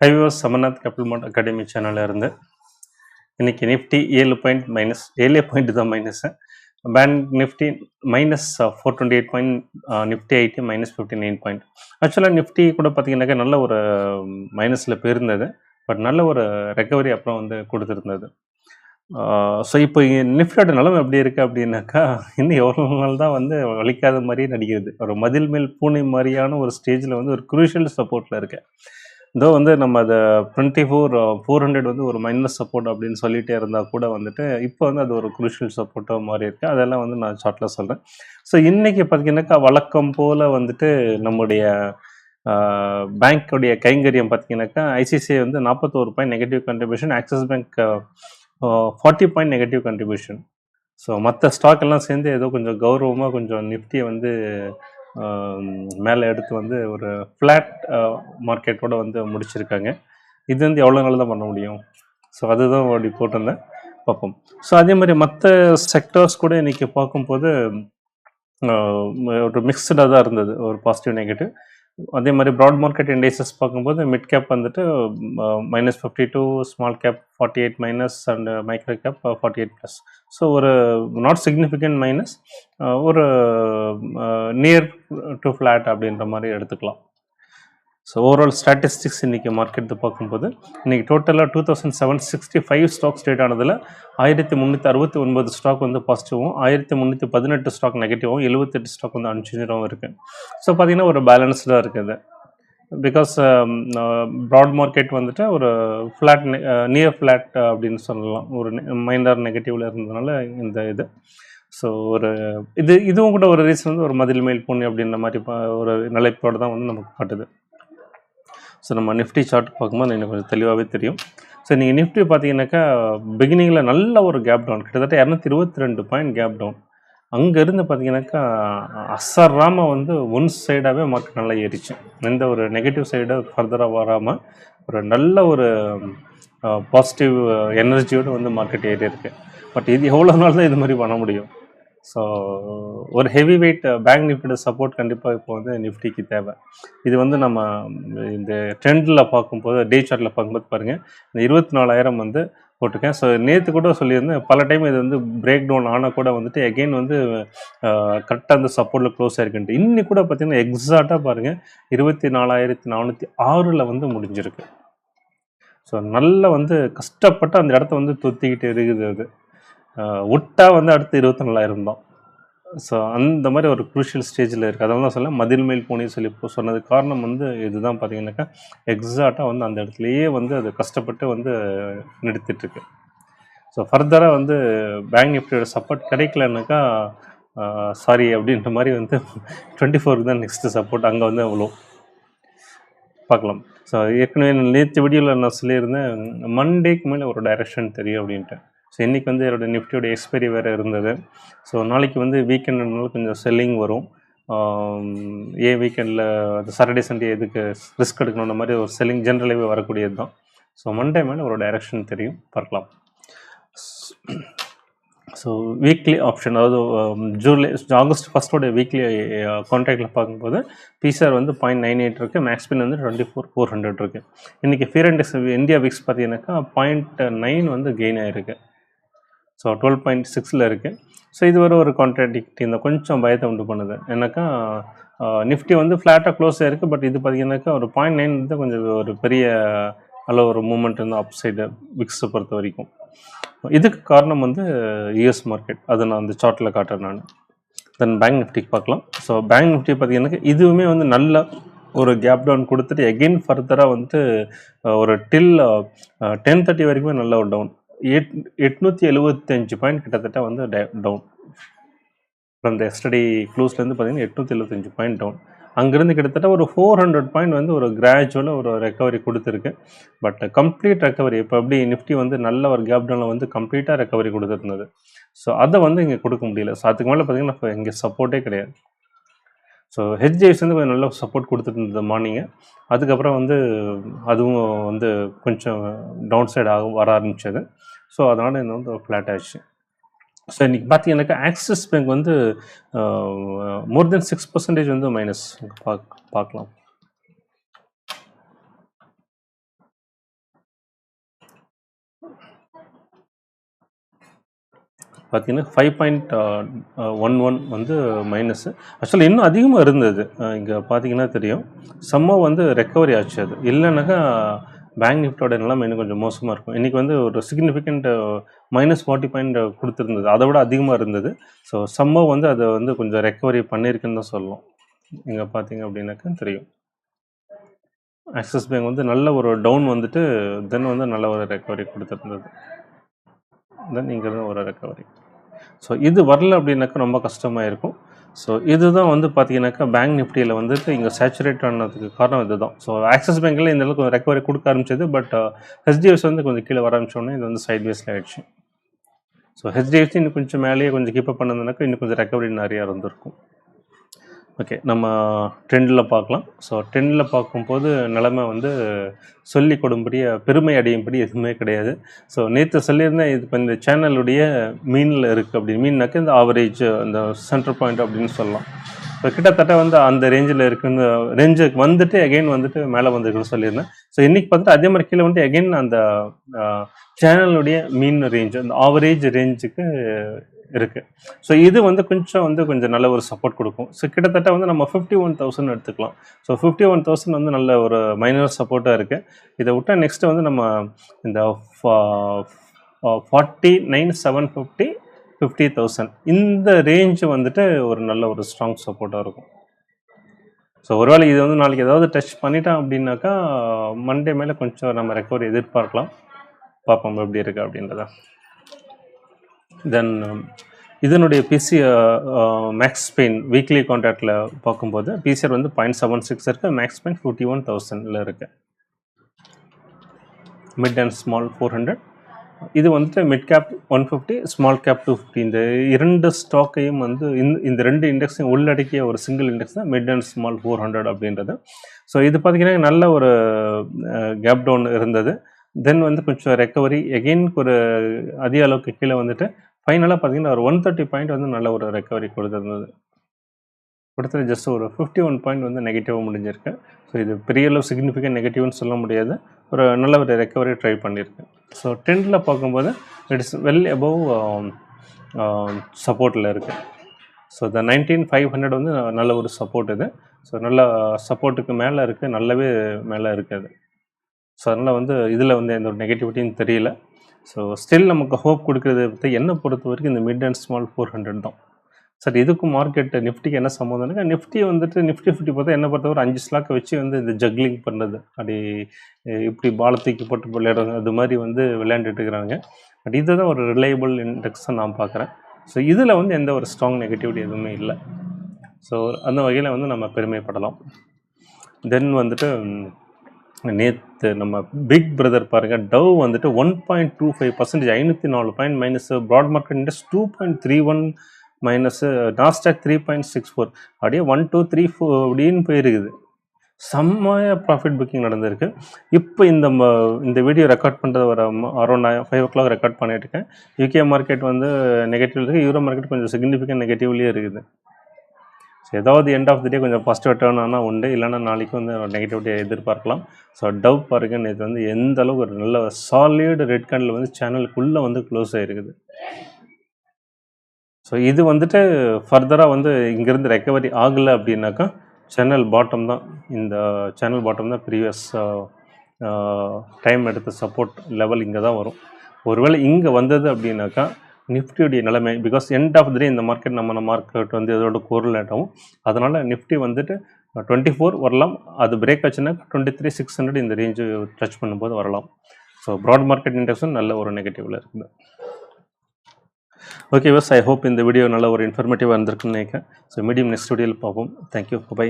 ஹைவாஸ் Somnath capital mart academy சேனலில் இருந்து. இன்னைக்கு நிஃப்டி ஏழு பாயிண்ட் மைனஸ் ஏழே பாயிண்ட் தான் minus bank Nifty minus four twenty eight point Nifty IT minus fifty nine point ஆக்சுவலாக நிஃப்டி கூட பார்த்தீங்கன்னாக்கா நல்ல ஒரு um, மைனஸில் போயிருந்தது. பட் நல்ல ஒரு ரெக்கவரி அப்புறம் வந்து கொடுத்துருந்தது. ஸோ uh, இப்போ நிஃப்டியோட நிலமை எப்படி இருக்குது அப்படின்னாக்கா இன்னும் எவ்வளோ நாள் தான் வந்து வலிக்காத மாதிரியே நடிக்கிறது. ஒரு மதில் மேல் பூனை மாதிரியான ஒரு ஸ்டேஜில் வந்து ஒரு குரூஷியல் சப்போர்ட்டில் இருக்கேன் இதோ வந்து நம்ம அதை டுவெண்ட்டி ஃபோர் ஃபோர் ஹண்ட்ரட் வந்து ஒரு மைனஸ் சப்போர்ட் அப்படின்னு சொல்லிகிட்டே இருந்தால் கூட வந்துட்டு இப்போ வந்து அது ஒரு குரூஷியல் சப்போர்ட்டாக மாறி இருக்குது அதெல்லாம் வந்து நான் ஷார்ட்டில் சொல்கிறேன் ஸோ இன்றைக்கி பார்த்தீங்கன்னாக்கா வழக்கம் போல் வந்துட்டு நம்முடைய பேங்க்குடைய கைங்கரியம் பார்த்தீங்கன்னாக்கா ஐசிசிஐ வந்து நாற்பத்தோரு point negative contribution Axis bank forty point negative contribution so மற்ற ஸ்டாக் எல்லாம் சேர்ந்து ஏதோ கொஞ்சம் கௌரவமாக கொஞ்சம் நிஃப்டியை வந்து மேலே எடுத்து வந்து ஒரு ஃப்ளாட் மார்க்கெட்டோடு வந்து முடிச்சிருக்காங்க. இது வந்து எவ்வளோ நாள் தான் பண்ண முடியும்? ஸோ அதுதான் அப்படி போட்டிருந்தேன். பார்ப்போம். ஸோ அதே மாதிரி மற்ற செக்டர்ஸ் கூட இன்றைக்கி பார்க்கும்போது ஒரு மிக்சடாக தான் இருந்தது. ஒரு பாசிட்டிவ் நெகட்டிவ் அதே மாதிரி ப்ராட் மார்க்கெட் இண்டேசஸ் பார்க்கும்போது மிட் கேப் வந்துட்டு minus fifty two small cap forty eight minus and micro cap forty eight plus so ஒரு நாட் சிக்னிஃபிகண்ட் மைனஸ் ஒரு நியர் டு ஃப்ளாட் அப்படின்ற மாதிரி எடுத்துக்கலாம். ஸோ ஓவரால் ஸ்டாட்டிஸ்டிக்ஸ் இன்றைக்கி மார்க்கெட்டு பார்க்கும்போது இன்றைக்கி டோட்டலாக two thousand seven sixty five stock state ஆனதில் ஆயிரத்தி முந்நூற்றி அறுபத்தி ஒன்பது ஸ்டாக் வந்து பாசிட்டிவும் ஆயிரத்தி முந்நூற்றி பதினெட்டு ஸ்டாக் நெகட்டிவும் எழுபத்தெட்டு ஸ்டாக் வந்து அன்சேஞ்சாகவும் இருக்குது ஸோ பார்த்திங்கன்னா ஒரு பேலன்ஸ்டாக இருக்குது பிகாஸ் ப்ராட் மார்க்கெட் வந்துட்டு ஒரு ஃப்ளாட் நியர் ஃப்ளாட் அப்படின்னு சொல்லலாம். ஒரு மைண்டார் நெகட்டிவில் இருந்ததுனால இந்த இது. ஸோ ஒரு இது இதுவும் கூட ஒரு ரீசன் வந்து ஒரு மதில் மேல் பொண்ணு அப்படின்ற மாதிரி ஒரு நிலைப்போடு தான் வந்து நமக்கு காட்டுது. ஸோ நம்ம நிஃப்டி சார்ட் பார்க்கும்போது எனக்கு கொஞ்சம் தெளிவாகவே தெரியும். ஸோ நீங்கள் நிஃப்டி பார்த்தீங்கன்னாக்கா பிகினிங்கில் நல்ல ஒரு கேப் டவுன் கிட்டத்தட்ட இரநூத்தி இருபத்தி ரெண்டு பாயிண்ட் கேப் டவுன் அங்கேருந்து பார்த்தீங்கன்னாக்கா அசராமல் வந்து ஒன் சைடாகவே மார்க்கெட் நல்லா ஏறிச்சு. எந்த ஒரு நெகட்டிவ் சைடாக ஃபர்தராக வராமல் ஒரு நல்ல ஒரு பாசிட்டிவ் எனர்ஜியோடு வந்து மார்க்கெட் ஏறி இருக்குது பட் இது எவ்வளோ நாள் தான் இது மாதிரி பண்ண முடியும்? ஸோ ஒரு ஹெவி வெயிட் பேங்க் நிஃப்டியோட சப்போர்ட் கண்டிப்பாக இப்போ வந்து நிஃப்டிக்கு தேவை. இது வந்து நம்ம இந்த ட்ரெண்டில் பார்க்கும்போது டே சார்ட்டில் பார்க்கும்போது பாருங்கள் இந்த இருபத்தி நாலாயிரம் வந்து போட்டிருக்கேன். ஸோ நேற்று கூட சொல்லியிருந்தேன் பல டைம் இது வந்து பிரேக் டவுன் ஆனால் கூட வந்துட்டு எகெயின் வந்து கரெக்டாக அந்த சப்போர்ட்டில் க்ளோஸ் ஆகிருக்குன்ட்டு இன்னி கூட பார்த்தீங்கன்னா எக்ஸாக்டாக பாருங்கள் இருபத்தி நாலாயிரத்தி நானூற்றி ஆறில் வந்து முடிஞ்சிருக்கு. ஸோ நல்லா வந்து கஷ்டப்பட்டு அந்த இடத்த வந்து தொத்திக்கிட்டு இருக்குது அது. விட்டா வந்து அடுத்து இருபத்தி நாலாயிரம் தான் ஸோ அந்த மாதிரி ஒரு குரூஷியல் ஸ்டேஜில் இருக்குது அதனால தான் சொல்ல மதில் மேல் போனேன்னு சொல்லி சொன்னது காரணம் வந்து இதுதான் பார்த்தீங்கன்னாக்கா எக்ஸாக்டாக வந்து அந்த இடத்துலையே வந்து அது கஷ்டப்பட்டு வந்து நிறுத்திட்டுருக்கு. ஸோ ஃபர்தராக வந்து பேங்க் நிஃப்டியோட சப்போர்ட் கிடைக்கலனாக்கா சாரி அப்படின்ற மாதிரி வந்து டுவெண்ட்டி ஃபோருக்கு தான் நெக்ஸ்ட்டு சப்போர்ட் அங்கே வந்து அவ்வளோ பார்க்கலாம் ஸோ ஏற்கனவே நேற்று வீடியோவில் நான் சொல்லியிருந்தேன் மண்டேக்கு மேலே ஒரு டைரக்ஷன் தெரியும் அப்படின்ட்டு. ஸோ இன்றைக்கி வந்து என்னோடய நிஃப்டியோட எக்ஸ்பைரி வேறு இருந்தது. ஸோ நாளைக்கு வந்து வீக்கெண்டுனால கொஞ்சம் செல்லிங் வரும். ஏன் வீக்கெண்டில் அந்த சாட்டர்டே சண்டே எதுக்கு ரிஸ்க் எடுக்கணுன்ற மாதிரி ஒரு செல்லிங் ஜென்ரலாகவே வரக்கூடியது தான். ஸோ மண்டே மேலே ஒரு டைரக்ஷன் தெரியும். பார்க்கலாம். ஸோ வீக்லி ஆப்ஷன் அதாவது ஜூலை ஆகஸ்ட் ஃபஸ்ட்டோட வீக்லி கான்ட்ராக்டில் பார்க்கும்போது பிசிஆர் வந்து பாயிண்ட் நைன் எயிட் இருக்குது மேக்ஸ்பின் வந்து டுவெண்ட்டி ஃபோர் ஃபோர் ஹண்ட்ரட் இருக்குது இன்றைக்கி ஃபீர் இண்டெக்ஸ் இந்தியா விக்ஸ் பார்த்தீங்கன்னாக்கா பாயிண்ட் நைன் வந்து கெயின் ஆகிருக்கு ஸோ டுவெல் பாயிண்ட் சிக்ஸில் இருக்குது ஸோ இதுவரை ஒரு கான்ட்ராடிக்ட் இந்த கொஞ்சம் பயத்தை உண்டு பண்ணுது. ஏன்னாக்கா நிஃப்டி வந்து ஃப்ளாட்டாக க்ளோஸ் ஆகிருக்கு பட் இது பார்த்திங்கனாக்கா ஒரு பாயிண்ட் நைன் வந்து கொஞ்சம் ஒரு பெரிய அளவு ஒரு மூமெண்ட் வந்து அப் சைடு விக்ஸை பொறுத்த வரைக்கும். இதுக்கு காரணம் வந்து யூஎஸ் மார்க்கெட் அதை நான் அந்த சார்ட்டில் காட்டுறேன் நான். தென் பேங்க் நிஃப்டிக்கு பார்க்கலாம். ஸோ பேங்க் நிஃப்டி பார்த்தீங்கன்னா இதுவுமே வந்து நல்ல ஒரு கேப் டவுன் கொடுத்துட்டு எகெயின் ஃபர்தராக வந்துட்டு ஒரு டில் டென் தேர்ட்டி வரைக்குமே நல்ல ஒரு டவுன் எட் எட்நூற்றி எழுபத்தஞ்சு பாயிண்ட் கிட்டத்தட்ட வந்து டவுன் அந்த எஸ்டடி க்ளூஸ்லேருந்து பார்த்தீங்கன்னா எட்நூற்றி எழுபத்தஞ்சு பாயிண்ட் டவுன் அங்கேருந்து கிட்டத்தட்ட ஒரு ஃபோர் ஹண்ட்ரட் பாயிண்ட் வந்து ஒரு கிராஜுவலாக ஒரு ரெக்கவரி கொடுத்துருக்கு. பட் கம்ப்ளீட் ரெக்கவரி இப்போ எப்படி நிஃப்டி வந்து நல்ல ஒரு கேப் டவுனில் வந்து கம்ப்ளீட்டாக ரெக்கவரி கொடுத்துருந்தது. ஸோ அதை வந்து இங்கே கொடுக்க முடியல. ஸோ அதுக்கு மேலே பார்த்தீங்கன்னா இப்போ இங்கே சப்போர்ட்டே கிடையாது. ஸோ ஹெச்டிஎஃப்சி வந்து கொஞ்சம் நல்ல சப்போர்ட் கொடுத்துட்டு இருந்தது மார்னிங்கு அதுக்கப்புறம் வந்து அதுவும் வந்து கொஞ்சம் டவுன் சைடு ஆகும் வர ஆரம்பிச்சது. ஸோ அதனால் என்ன வந்து ஃப்ளாட் ஆச்சு ஸோ இன்றைக்கி பார்த்தீங்கன்னாக்கா ஆக்சிஸ் பேங்க் வந்து மோர் தென் சிக்ஸ் பர்சன்டேஜ் வந்து மைனஸ் பார்க்க பார்க்கலாம் பார்த்தீங்கன்னா ஃபைவ் பாயிண்ட் ஒன் ஒன் வந்து மைனஸ்ஸு ஆக்சுவலி இன்னும் அதிகமாக இருந்தது. இங்கே பார்த்தீங்கன்னா தெரியும். செம்ம வந்து ரெக்கவரி ஆச்சு அது. இல்லைன்னாக்கா பேங்க் நிஃப்டோட நிலைமை இன்னும் கொஞ்சம் மோசமாக இருக்கும். இன்றைக்கி வந்து ஒரு சிக்னிஃபிகண்ட் மைனஸ் ஃபார்ட்டி பாயிண்ட் கொடுத்துருந்தது. அதை விட அதிகமாக இருந்தது. ஸோ செம்ம வந்து அதை வந்து கொஞ்சம் ரெக்கவரி பண்ணியிருக்குன்னு தான் சொல்லலாம் இங்கே பார்த்தீங்க அப்படின்னாக்கா தெரியும். ஆக்சிஸ் பேங்க் வந்து நல்ல ஒரு டவுன் வந்துட்டு தென் வந்து நல்ல ஒரு ரெக்கவரி கொடுத்துருந்தது. தென் இங்கேருந்து ஒரு ரெக்கவரி ஸோ இது வரல அப்படின்னாக்கா ரொம்ப கஷ்டமாக இருக்கும். ஸோ இதுதான் வந்து பார்த்தீங்கன்னாக்கா பேங்க் நிஃப்டியில் வந்துட்டு இங்கே சேச்சுரேட் ஆனதுக்கு காரணம் இதுதான். ஸோ ஆக்சிஸ் பேங்க்கில் இந்த அளவுக்கு கொஞ்சம் ரெக்கவரி கொடுக்க ஆரம்பிச்சது பட் ஹெச்டிஎஃப்சி uh, வந்து கொஞ்சம் கீழே வர ஆரம்பிச்சோடனே இது வந்து சைட்வேஸில் ஆயிடுச்சு. ஸோ ஹெச்டிஎஃப்சி இன்னும் கொஞ்சம் மேலேயே கொஞ்சம் கீப்பப் பண்ணதுனாக்கா இன்னும் கொஞ்சம் ரெக்கவரி நிறையா இருந்திருக்கும். ஓகே நம்ம ட்ரெண்டில் பார்க்கலாம். ஸோ ட்ரெண்டில் பார்க்கும்போது நிலமை வந்து சொல்லி கொடும்படிய பெருமை அடையும்படி எதுவுமே கிடையாது. ஸோ நேற்று சொல்லியிருந்தேன் இது இப்போ இந்த சேனலுடைய மீனில் இருக்குது அப்படி மீன்னாக்க இந்த ஆவரேஜ் அந்த சென்டர் பாயிண்ட் அப்படின்னு சொல்லலாம். இப்போ கிட்டத்தட்ட வந்து அந்த ரேஞ்சில் இருக்குன்னு ரேஞ்சுக்கு வந்துட்டு அகெயின் வந்துட்டு மேலே வந்துருக்குன்னு சொல்லியிருந்தேன். ஸோ இன்றைக்கி பார்த்துட்டு அதே மாதிரி கீழே வந்துட்டு அகெயின் அந்த சேனலுடைய மீன் ரேஞ்ச் அந்த ஆவரேஜ் ரேஞ்சுக்கு இருக்குது ஸோ இது வந்து கொஞ்சம் வந்து கொஞ்சம் நல்ல ஒரு சப்போர்ட் கொடுக்கும். ஸோ கிட்டத்தட்ட வந்து நம்ம ஃபிஃப்டி ஒன் தௌசண்ட் எடுத்துக்கலாம். ஸோ ஃபிஃப்டி ஒன் தௌசண்ட் வந்து நல்ல ஒரு மைனர் சப்போர்ட்டாக இருக்குது இதை விட்டால் நெக்ஸ்ட்டு வந்து நம்ம இந்த forty nine seven fifty fifty thousand இந்த ரேஞ்சு வந்துட்டு ஒரு நல்ல ஒரு ஸ்ட்ராங் சப்போர்ட்டாக இருக்கும். ஸோ ஒருவேளை இது வந்து நாளைக்கு ஏதாவது டச் பண்ணிட்டோம் அப்படின்னாக்கா மண்டே மேலே கொஞ்சம் நம்ம ரெக்கவரி எதிர்பார்க்கலாம். பார்ப்போம் எப்படி இருக்குது அப்படின்றத. தென் um, இதனுடைய பிசி மேக்ஸ் பெயின் வீக்லி கான்டாக்டில் பார்க்கும்போது பிசிஆர் வந்து பாயிண்ட் செவன் சிக்ஸ் இருக்குது மேக்ஸ் பெயின் ஃபிஃப்டி ஒன் தௌசண்டில் இருக்குது mid and small four hundred இது வந்துட்டு mid cap one fifty small cap two fifty இந்த இரண்டு ஸ்டாக்கையும் வந்து இந்த இந்த ரெண்டு இண்டெக்ஸையும் உள்ளடக்கிய ஒரு சிங்கிள் இண்டெக்ஸ் தான் mid and small four hundred அப்படின்றது. ஸோ இது பார்த்திங்கன்னா நல்ல ஒரு uh, கேப் டவுன் இருந்தது. தென் வந்து கொஞ்சம் ரெக்கவரி எகெயின் ஒரு அதிக அளவுக்கு கீழே வந்துட்டு ஃபைனலாக பார்த்தீங்கன்னா ஒரு ஒன் தேர்ட்டி பாயிண்ட் வந்து நல்ல ஒரு ரெக்கவரி கொடுத்துருந்தது. கொடுத்தது ஜஸ்ட் ஒரு ஃபிஃப்டி ஒன் பாயிண்ட் வந்து நெகட்டிவாக முடிஞ்சிருக்கு. ஸோ இது பெரிய அளவு சிக்னிஃபிகண்ட் நெகட்டிவ்னு சொல்ல முடியாது. ஒரு நல்ல ஒரு ரெக்கவரி ட்ரை பண்ணியிருக்கேன் ஸோ டென்த்தில் பார்க்கும்போது இட்ஸ் வெல் அபவ் சப்போர்ட்டில் இருக்குது so the nineteen five hundred வந்து நல்ல ஒரு சப்போர்ட் இது. ஸோ நல்ல சப்போர்ட்டுக்கு மேலே இருக்குது நல்லாவே மேலே இருக்குது ஸோ அதனால் வந்து இதில் வந்து எந்த ஒரு நெகட்டிவிட்டின்னு தெரியல. ஸோ ஸ்டில் நமக்கு ஹோப் கொடுக்குறது பற்றி என்னை பொறுத்த வரைக்கும் இந்த mid and small four hundred தான். சார் இதுக்கும் மார்க்கெட் நிஃப்டிக்கு என்ன சம்மந்தம்னா நிஃப்டி வந்துட்டு நிஃப்டி ஃபிஃப்டி பார்த்தா என்ன பொறுத்தவரை அஞ்சு ஸ்லாக்கை வச்சு வந்து இந்த ஜக்லிங் பண்ணுறது அப்படி இப்படி பால தூக்கி போட்டு விளையாடுறது அது மாதிரி வந்து விளையாண்டுட்டு இருக்கிறாங்க பட் இதுதான் ஒரு ரிலையபிள் இண்டெக்ஸை நான் பார்க்குறேன். ஸோ இதில் வந்து எந்த ஒரு ஸ்ட்ராங் நெகட்டிவிட்டி எதுவுமே இல்லை. ஸோ அந்த வகையில் வந்து நம்ம பெருமைப்படலாம். தென் வந்துட்டு நேற்று நம்ம பிக் பிரதர் பாருங்கள் டவ் வந்துட்டு one point two five percentage ஐநூற்றி நாலு point minus broad market index two point three one minus Nasdaq three point six four அப்படியே ஒன் டூ த்ரீ ஃபோர் அப்படின்னு போயிருக்குது. செம்மைய ப்ராஃபிட் புக்கிங் நடந்திருக்கு. இப்போ இந்த இந்த வீடியோ ரெக்கார்ட் பண்ணுறது ஒரு around five o'clock record பண்ணிட்டு இருக்கேன். யூகே மார்க்கெட் வந்து நெகட்டிவ் இருக்குது யூரோ மார்க்கெட் கொஞ்சம் சிக்னிஃபிகண்ட் நெகட்டிவ்லேயே இருக்குது. ஸோ ஏதாவது எண்ட் ஆஃப் தி டே கொஞ்சம் பாசிட்டிவ் டேர்ன் ஆனால் உண்டு இல்லைனா நாளைக்கு வந்து நெகட்டிவிட்டியை எதிர்பார்க்கலாம். ஸோ டவ் பாருங்க இது வந்து எந்த அளவுக்கு ஒரு நல்ல சாலிடு ரெட் கேண்டில் வந்து சேனலுக்குள்ளே வந்து க்ளோஸ் ஆகிருக்குது ஸோ இது வந்துட்டு ஃபர்தராக வந்து இங்கேருந்து ரெக்கவரி ஆகலை அப்படின்னாக்கா சேனல் பாட்டம் தான். இந்த சேனல் பாட்டம் தான் ப்ரீவியஸ் டைம் எடுத்த சப்போர்ட் லெவல் இங்கே தான் வரும். ஒருவேளை இங்கே வந்தது அப்படின்னாக்கா நிஃப்டியுடைய நிலைமை because end of the day இந்த மார்க்கெட் நம்ம மார்க்கெட் வந்து இதோட கோரிலேட் ஆகும் அதனால் நிஃப்டி வந்துட்டு டுவெண்ட்டி ஃபோர் வரலாம். அது பிரேக் ஆச்சுன்னா டுவெண்ட்டி த்ரீ சிக்ஸ் ஹண்ட்ரட் இந்த ரேஞ்சு டச் பண்ணும்போது வரலாம். ஸோ ப்ராட் மார்க்கெட் இண்டெக்ஸும் நல்ல ஒரு நெகட்டிவில் இருக்குது. ஓகே பஸ் ஐ ஹோப் இந்த வீடியோ நல்ல ஒரு இன்ஃபர்மேட்டிவாக இருந்திருக்குன்னு நினைக்கிறேன். ஸோ மீடியம் நெக்ஸ்ட் வீடியோவில் பார்ப்போம். Thank you bye